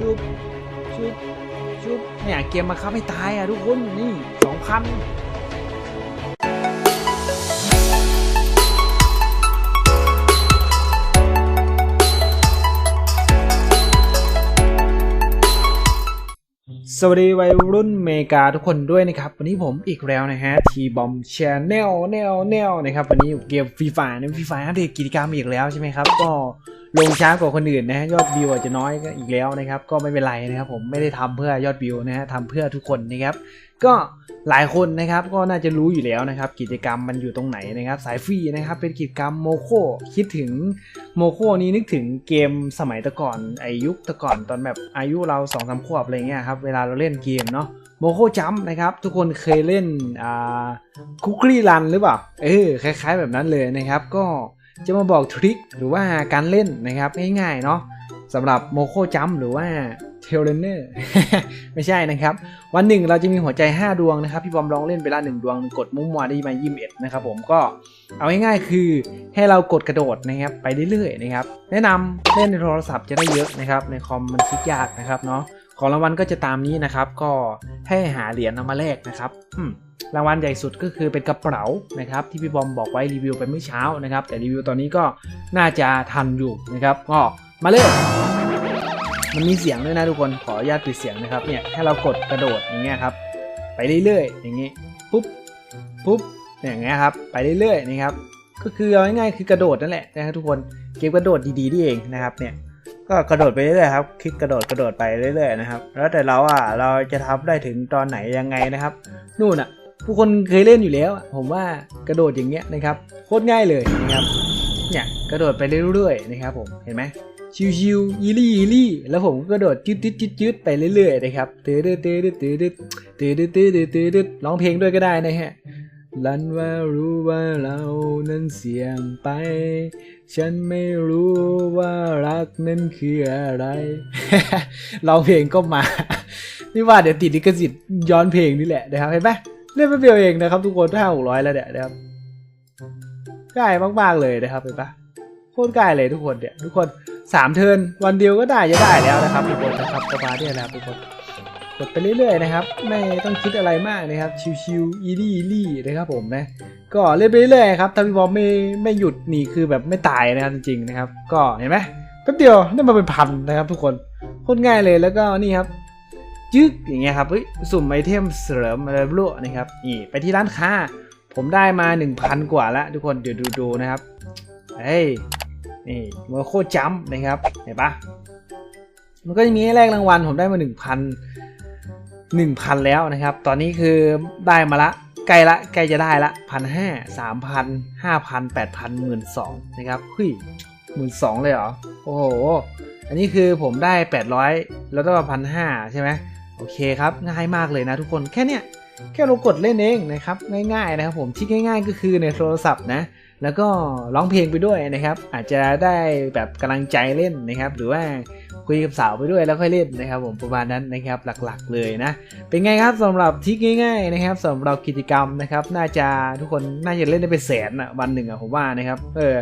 ชุบชุบชุบเนี่ยเกมมาคับให้ตายอะทุกคนนี่สองพันสวัสดีวัยรุ่นเมกาทุกคนด้วยนะครับ วันนี้ผมอีกแล้วนะฮะทีบอมแชนแนลแนลแนลนะครับ วันนี้เกมฟรีไฟนะฟรีไฟอัปเดตกิจกรรมอีกแล้วใช่ไหมครับ ก็ ลงช้ากว่าคนอื่นนะฮะยอดวิวอาจจะน้อยก็อีกแล้วนะครับ ก็ไม่เป็นไรนะครับ ผมไม่ได้ทำเพื่อยอดวิวนะฮะทำเพื่อทุกคนนะครับ ก็หลายคนนะครับก็น่าจะรู้อยู่แล้วนะครับ กิจกรรมมันอยู่ตรงไหนนะครับ สายฟรีนะครับ เป็นกิจกรรมโมโคคิดถึงโมโคนี้นึกถึงเกมสมัยต่ก่อนไอายุต่ก่อนตอนแบบอายุเราสองสามขวบอะไรเงี้ยครับเวลาเราเล่นเกมเนาะโมโคจัมนะครับทุกคนเคยเล่นคุกรี่รันหรือเปล่าเออคล้าย ๆ แบบนั้นเลยนะครับ ก็ จะมาบอกทริคหรือว่าการเล่นนะครับง่ายๆเนาะสำหรับโมโคจัมหรือว่าเทเลเนอร์ไม่ใช่นะครับ วันหนึ่งเราจะมีหัวใจ 5 ดวงนะครับ พี่บอมลองเล่นไปละหนึ่งดวงกดมุ้งมัวได้มายี่สิบเอ็ดนะครับผมก็เอาง่ายๆคือให้เรากดกระโดดนะครับไปเรื่อยๆนะครับ แนะนำเล่นในโทรศัพท์จะได้เยอะนะครับ ในคอมมันคิดยากนะครับเนาะ ของรางวัลก็จะตามนี้นะครับ ก็ให้หาเหรียญเอามาแลกนะครับรางวัลใหญ่สุดก็คือเป็นกระเป๋านะครับ ที่พี่บอมบอกไว้รีวิวไปเมื่อเช้านะครับ แต่รีวิวตอนนี้ก็น่าจะทันอยู่นะครับก็มาเลยมันมีเสียงด้วยนะทุกคนขออนุญาตปิดเสียงนะครับเนี่ยให้เรากดกระโดดอย่างเงี้ยครับ ไปเรื่อยๆ อย่างงี้ปุ๊บปุ๊บอย่างเงี้ยครับ ไปเรื่อยๆนะครับก็คือเอาง่ายๆคือกระโดดนั่นแหละนะครับทุกคนเกมกระโดดดีๆนี่เองนะครับเนี่ย ก็กระโดดไปเรื่อยครับ คลิกกระโดดกระโดดไปเรื่อยๆนะครับ แล้วแต่เราอะเราจะทำได้ถึงตอนไหนยังไงนะครับ นู่นอะ ผู้คนเคยเล่นอยู่แล้ว ผมว่ากระโดดอย่างเงี้ยนะครับโคตรง่ายเลยนะครับ เนี่ยกระโดดไปเรื่อยๆนะครับ ผมเห็นไหมชิวๆอีลี่อีลี่ แล้วผมก็โดดจืดยืดจืดไปเรื่อยๆนะครับเตือดเตือดเตือดเตือดเตือดเตือดเตือดร้องเพลงด้วยก็ได้นะฮะ ลันว่ารู้ว่าเรานั้นเสี่ยงไป ฉันไม่รู้ว่ารักนั้นคืออะไร เร้องเพลงก็มา นี่ว่าเดี๋ยวติดลิขสิทธิ์ย้อนเพลงนี่แหละนะครับเห็นไหมเล่นแป๊บเดียวเองนะครับทุกคนห้าหกร้อยแล้วเนี่ยนะครับง่ายมากๆเลยนะครับเห็นปะโคตรง่ายเลยทุกคนเนี่ยทุกคนสามเทินวันเดียวก็ได้จะได้แล้วนะครับทุกคนนะครับประมาณนี้นะครับทุกคน กดไปเรื่อยๆนะครับ ไม่ต้องคิดอะไรมากนะครับ ชิวๆอีลี่อีลี่นะครับผมนะ ก็เล่นไปเรื่อยๆครับถ้าพี่บอมไม่ไม่หยุดนี่คือแบบไม่ตายนะครับจริงๆนะครับ ก็เห็นไหมแป๊บเดียวได้มาเป็นพันนะครับ ทุกคนโคตรง่ายเลยแล้วก็นี่ครับยึกอย่างเงี้ยครับสุ่มไอเทมเสริมอะไรไม่รู้นะครับนี่ไปที่ร้านค้า ผมได้มา 1,000 กว่าแล้วทุกคนเดี๋ยวดูดูๆนะครับเฮ้ยนี่เมอโคจัมป์นะครับเห็นปะมันก็จะมีให้แลกรางวัลผมได้มา 1,000 1,000 แล้วนะครับ ตอนนี้คือได้มาละใกล้ละใกล้จะได้ละพันห้าสามพันห้าพันแปดพันหมื่นสองนะครับเฮ้ยหมื่นสองเลยเหรอ โอ้โห อันนี้คือผมได้800แล้วก็พันห้าใช่ไหมโอเคครับ ง่ายมากเลยนะทุกคนแค่เนี้ยแค่เรากดเล่นเองนะครับ ง่ายๆนะครับผมที่ง่าย ๆ ก็คือในโทรศัพท์นะแล้วก็ร้องเพลงไปด้วยนะครับ อาจจะได้แบบกำลังใจเล่นนะครับ หรือว่า คุยกับสาวไปด้วยแล้วค่อยเล่นนะครับผมประมาณนั้นนะครับหลักๆเลยนะ เป็นไงครับสำหรับทิกง่ายๆนะครับสำหรับกิจกรรมนะครับ น่าจะทุกคนน่าจะเล่นได้เป็นแสนอะวันหนึ่งอะผมว่านะครับเออ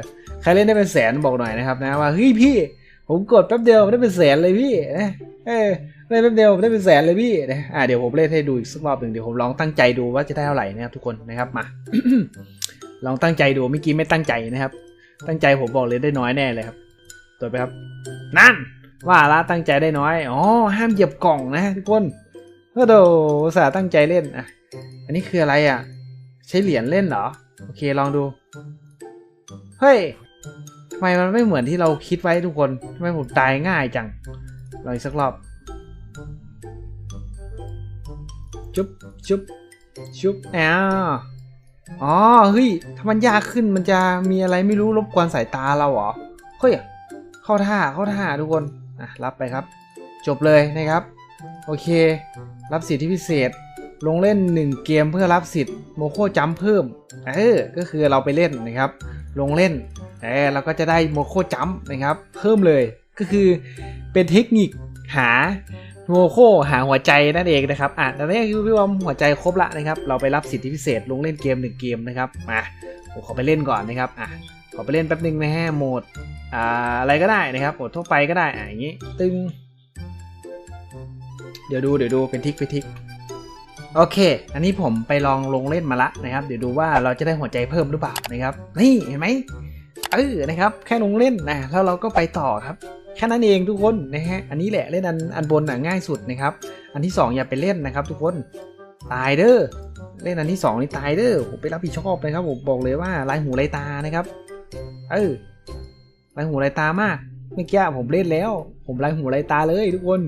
ใครเล่นได้เป็นแสนบอกหน่อยนะครับนะว่าเฮ้ยพี่ ผมกดแป๊บเดียวได้เป็นแสนเลยพี่นะเออเล่นแป๊บเดียวได้เป็นแสนเลยพี่นะอ่าเดี๋ยวผมเล่นให้ดูอีกสักรอบหนึ่งเดี๋ยวผมลองตั้งใจดูว่าจะได้เท่าไหร่นะครับทุกคนนะครับมา ลองตั้งใจดูเมื่อกี้ไม่ตั้งใจนะครับ ตั้งใจผมบอกเลยได้น้อยแน่เลยครับตัวไปครับ นั่น ว่าละตั้งใจได้น้อย อ๋อ ห้ามเหยียบกล่องนะทุกคนก็โดอุตส่าตั้งใจเล่นอะ อันนี้คืออะไรอะ ใช้เหรียญเล่นเหรอ โอเคลองดู เฮ้ยทำไมมันไม่เหมือนที่เราคิดไว้ทุกคนทำไมผมตายง่ายจังลองอีกสักรอบ จุ๊บจุ๊บจุ๊บแอลอ๋อ เฮ้ย ถ้ามันยากขึ้นมันจะมีอะไรไม่รู้รบกวนสายตาเราเหรอ เฮ้ย เข้าท่า เข้าท่าทุกคน อะรับไปครับ จบเลยนะครับ โอเค รับสิทธิพิเศษ ลงเล่น 1 เกมเพื่อรับสิทธิ์โมโคจัมเพิ่มเออก็คือเราไปเล่นนะครับ ลงเล่นเออเราก็จะได้โมโคจัมนะครับ เพิ่มเลยก็คือเป็นเทคนิคหาโมโคหาหัวใจนั่นเองนะครับอะตอนนี้คือพี่วอมหัวใจครบละนะครับ เราไปรับสิทธิพิเศษลงเล่นเกมหนึ่งเกมนะครับ มาผมขอไปเล่นก่อนนะครับ อะ ขอไปเล่นแป๊บนึงนะฮะโหมดอ่าอะไรก็ได้นะครับโหมดทั่วไปก็ได้อะอย่างนี้ตึงเดี๋ยวดูเดี๋ยวดูเป็นทิกเป็นทิกโอเค อันนี้ผมไปลองลงเล่นมาละนะครับ เดี๋ยวดูว่าเราจะได้หัวใจเพิ่มหรือเปล่านะครับ นี่เห็นไหมเออนะครับ แค่ลงเล่นนะแล้วเราก็ไปต่อครับแค่นั้นเองทุกคนนะฮะอันนี้แหละเล่นอันอันบนน่ะง่ายสุดนะครับ อันที่สองอย่าไปเล่นนะครับ ทุกคนตายเด้อเล่นอันที่สองนี่ตายเด้อผมไปรับผิดชอบนะครับผมบอกเลยว่าลายหูลายตานะครับ เออลายหูลายตามากเมื่อกี้ผมเล่นแล้ว ผมลายหูลายตาเลยทุกคน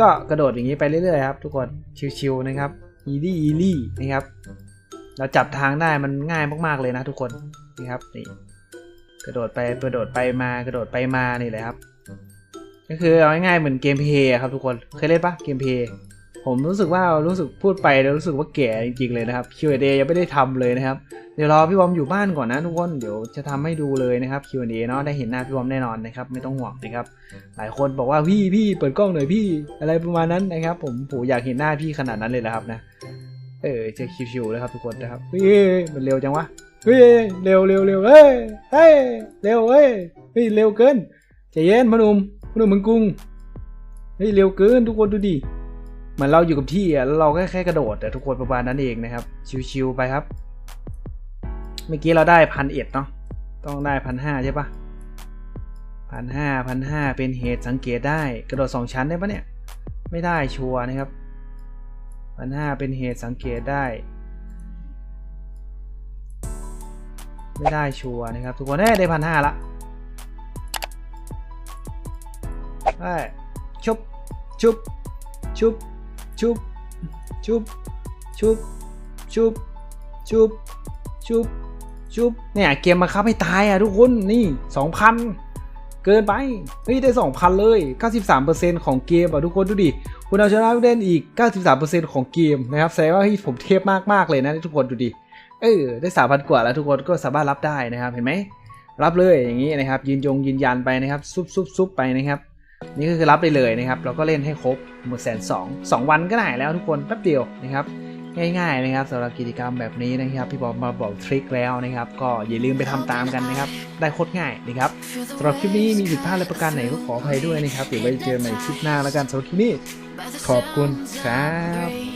ก็กระโดดอย่างนี้ไปเรื่อยๆครับ ทุกคนชิวๆนะครับอีลี่อีลี่นะครับ เราจับทางได้มันง่ายมากๆเลยนะทุกคนนี่ครับนี่กระโดดไปกระโดดไปมากระโดดไปมานี่แหละครับ ก็คือเอาง่ายๆเหมือนเกมเพย์ครับทุกคนเคยเล่นปะเกมเพย์ผมรู้สึกว่ารู้สึกพูดไปแล้วรู้สึกว่าแก่จริงๆเลยนะครับ Q&A ยังไม่ได้ทำเลยนะครับ เดี๋ยวรอพี่บอมอยู่บ้านก่อนนะทุกคนเดี๋ยวจะทำให้ดูเลยนะครับ Q&A เนาะได้เห็นหน้าพี่บอมแน่นอนนะครับไม่ต้องห่วงนะครับหลายคนบอกว่าพี่พี่เปิดกล้องหน่อยพี่ อะไรประมาณนั้นนะครับ ผมผมอยากเห็นหน้าพี่ขนาดนั้นเลยนะครับนะเออจะชิวๆเลยครับทุกคนนะครับเฮ้ยมันเร็วจังวะเฮ้ยเร็วเร็วเร็วเฮ้ยเฮ้ยเร็วเฮ้ยเฮ้ยเร็วเกินใจเย็นพนุ่มพนุ่มเมึงกรุงเฮ้ยเร็วเกินทุกคนดูดิเหมือนเราอยู่กับที่อะแล้วเราแค่แค่กระโดดแต่ทุกคนประมาณนั้นเองนะครับ ชิวๆไปครับ เมื่อกี้เราได้พันเอ็ดเนาะต้องได้พันห้าใช่ปะพันห้าพันห้าเป็นเหตุสังเกตได้กระโดดสองชั้นได้ปะเนี่ยไม่ได้ชัวร์นะครับพันห้าเป็นเหตุสังเกตได้ ไม่ได้ชัวร์นะครับ ทุกคนได้ได้พันห้าละได้ชุบชุบชุบชุบชุบชุบชุบชุบชุบ ชุบเนี่ยเกมมาคับให้ตายอะทุกคนนี่สองพันเกินไปเฮ้ยได้สองพันเลย 93%ของเกมอะทุกคนดูดิ คุณเอาชนะผู้เล่นอีก 93%ของเกมนะครับแสดงว่าเฮ้ยผมเทพมากๆเลยนะทุกคนดูดิ เออได้สามพันกว่าแล้วทุกคนก็สามารถรับได้นะครับเห็นไหม รับเลยอย่างนี้นะครับ ยืนยงยืนยันไปนะครับ ซุบซุบซุบไปนะครับ นี่ก็คือรับได้เลยนะครับ เราก็เล่นให้ครบหมดแสนสองสองวันก็ได้แล้วทุกคนแป๊บเดียวนะครับ ง่ายๆนะครับสำหรับกิจกรรมแบบนี้นะครับพี่บอมมาบอกทริคแล้วนะครับ ก็อย่าลืมไปทำตามกันนะครับ ได้โคตรง่ายนะครับสำหรับคลิปนี้มีผิดพลาดอะไรประการไหนก็ขออภัยด้วยนะครับเดี๋ยวไว้เจอกันใหม่คลิปหน้าแล้วกันสำหรับคลิปนี้ขอบคุณครับ